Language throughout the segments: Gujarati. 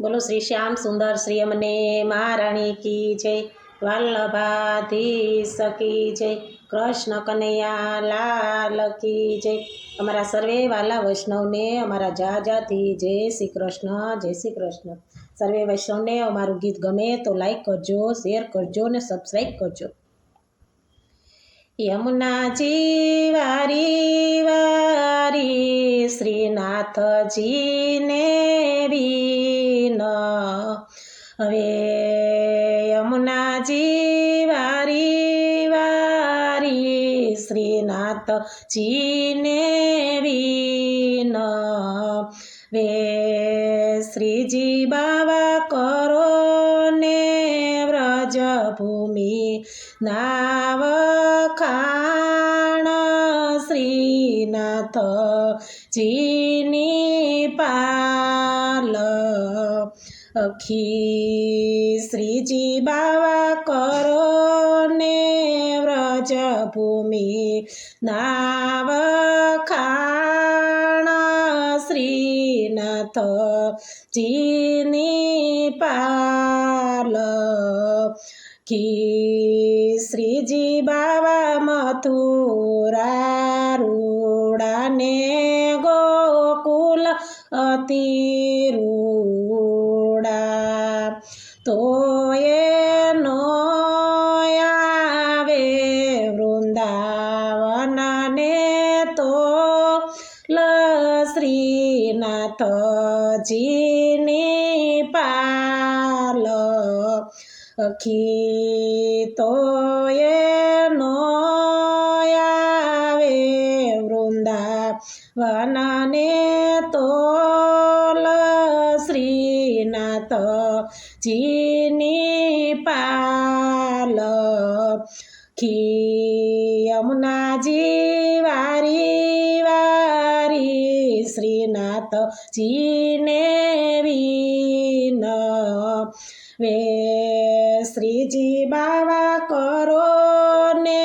બોલો શ્રી શ્યામ સુંદર શ્રી અમને મહારાણી કી જય, વલ્લભાધીશ કી જય, કૃષ્ણ કનૈયા લાલ કી જય. અમારા સર્વે વાલા વૈષ્ણવને, અમારા જાજાથી જય શ્રી કૃષ્ણ, જય શ્રી કૃષ્ણ. સર્વે વૈષ્ણવને અમારું ગીત ગમે તો લાઈક કરજો શેર કરજો ને સબસ્ક્રાઈબ કરજો. યમુનાજી વારી વારી શ્રીનાથજીને વિન હવે યમુનાજી વારી વારી શ્રીનાથજીને વિન વે શ્રીજી બાવા કરો ને વ્રજભૂમિ નાવ ખાણ શ્રીનાથ જીની પાલ અખી શ્રીજી બાવા કરો ને વ્રજભૂમિ. નાવ ખાણ શ્રીનાથ જીની પાલ. કી શ્રીજી બાવા મથુરા રૂડાને ગોકુલ અતિરૂડા એનો આવે વૃંદાવનને તો લશ્રીનાથજીની પાલ અખી તો એનો આવે વૃંદાવનને તો શ્રીનાથ શ્રીનાથ જીને વિન વે શ્રીજી બાવા કરો ને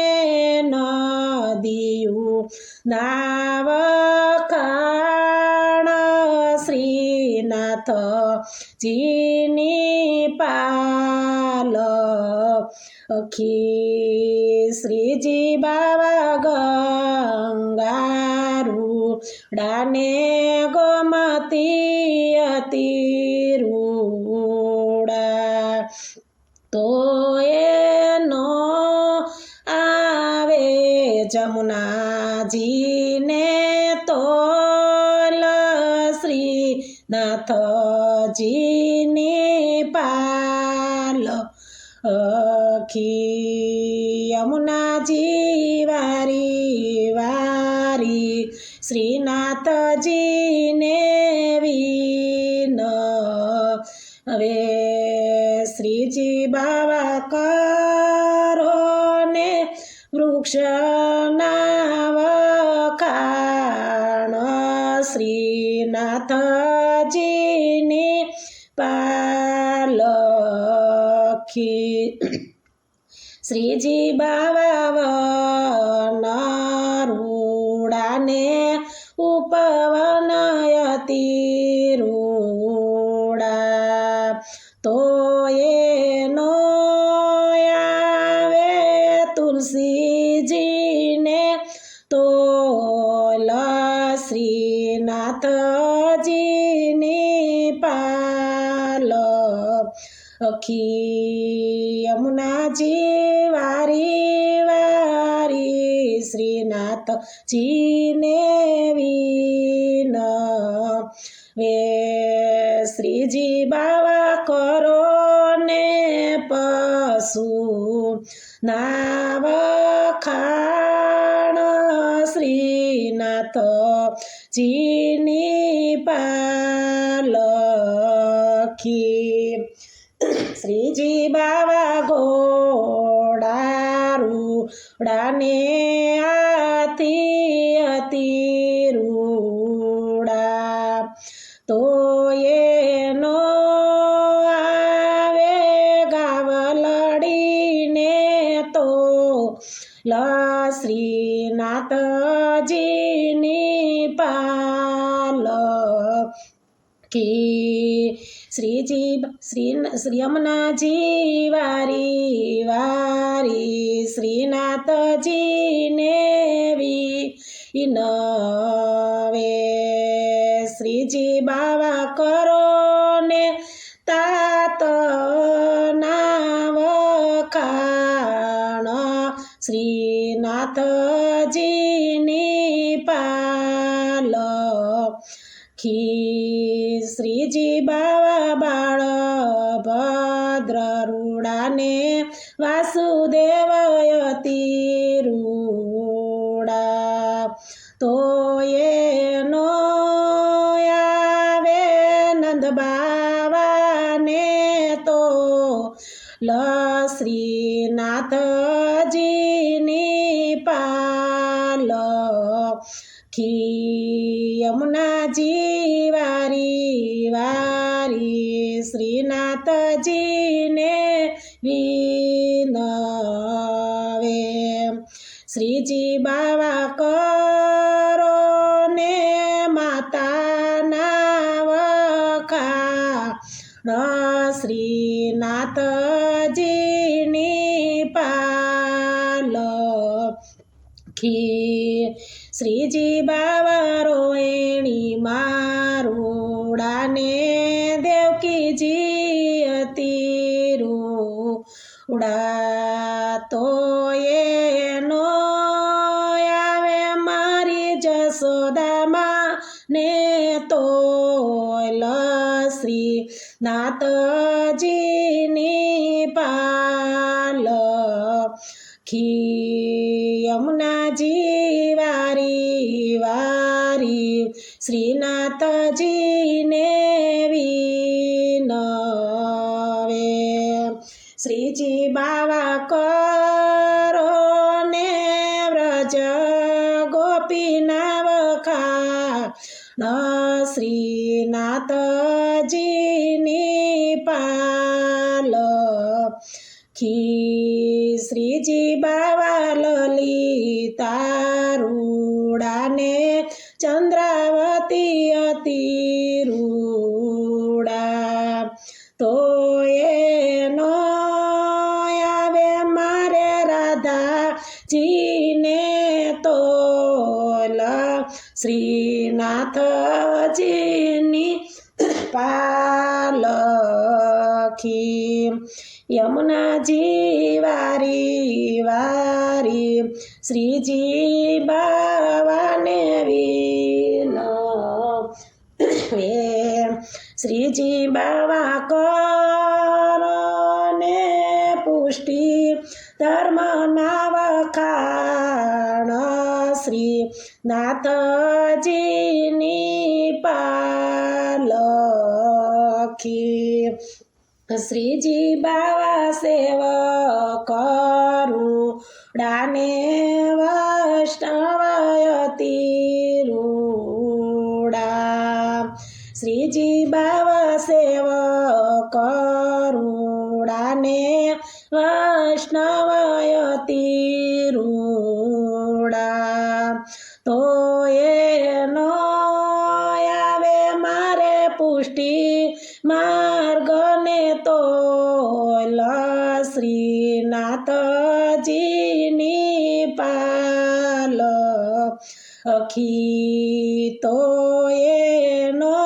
નદિયું નાવ ખાણ શ્રીનાથ જીની પાલ અખી શ્રીજી બાવા ગંગારું ડાને ગમતી હતી રૂડા. તો એનો આવે જમુનાજીને તો શ્રી નાથજીની પાલ અખી. યમુના વારી શ્રીનાથજીને વિન. હવે શ્રીજી બાવા કરો ને વૃક્ષના શ્રીનાથજીને શ્રીનાથજીની પાલખી. શ્રીજી બાવા અખી યમુનાજી વારી વારી શ્રીનાથજીને વીન વે શ્રીજી બાવા કરો ને પશુ નાવ ખાણ શ્રીનાથ જીની શ્રીજી બાવા ઘોડારું ડાને કી શ્રીજી શ્રી શ્રી યમુનાજી વારી વારી શ્રીનાથજીને વી નવે શ્રીજી બાવા કરો ને તાત ખાણ શ્રીનાથજીની પાલ ખી શ્રીજી બાવા બાળ ભદ્ર રૂડાને વાસુદેવયતી રૂડા. તો એનો આવે નંદ બાવાને તો લ શ્રીનાથજીની પાલ. ખી યમુનાજી બાવા કરો ને માતાના વખા શ્રીનાથજીની પાલ. ખી શ્રીજી બાવા રોહિણી મારુડાને દેવકીજી અતિ રૂડા તો એનો શ્રી નાથજીની પાલ ખી યમુનાજી વારી વારી શ્રીનાથજીને વિનવે. શ્રીજી બાવા કરો ને વ્રજ ગોપીના વખા શ્રીનાથજીની પાલ. ખી શ્રીજી બાવા લલી તારૂડાને ચંદ્રાવતી અતિ રૂડા. તો આવે મારે રાધાજીને તો શ્રીનાથજીની પાલખી યમુનાજી વારી વારી શ્રીજી બાવાને વિન શ્રીજી બાવા કરને પુષ્ટિ ધર્મના વખાણ શ્રી નાથજીની પાલખી. શ્રીજી બાવા સેવ કરું ડાને વૈષ્ણવયતી શ્રીજી બાવા સેવ કરુડાને વૈષ્ણવયતી રૂડા. તો એનો આવે મારે પુષ્ટિ માર્ગને તો શ્રીનાથજીની પાલ અખી તો એનો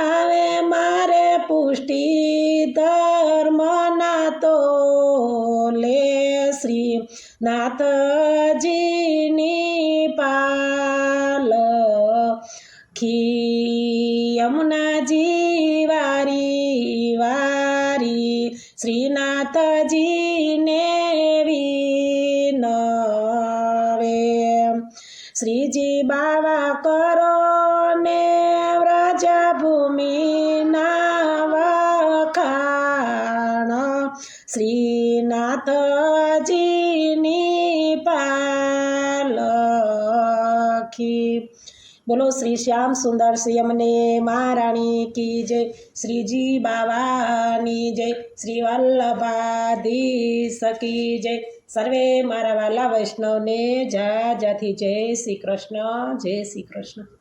આવે મારે પુષ્ટિ ધર્મના તો લે શ્રી નાથજીની શ્રીજી બાવા કરો ને વ્રજભૂમિના વખાણ શ્રીનાથજીની પાલખી. બોલો શ્રી શ્યામ સુંદર સિયમને મહારાણી કી જય. શ્રીજી બાવાની જય. શ્રી વલ્લભાધીશ કી જય. સર્વે મારા વાલા વૈષ્ણવને જા જાથી જય શ્રી કૃષ્ણ જય શ્રી કૃષ્ણ.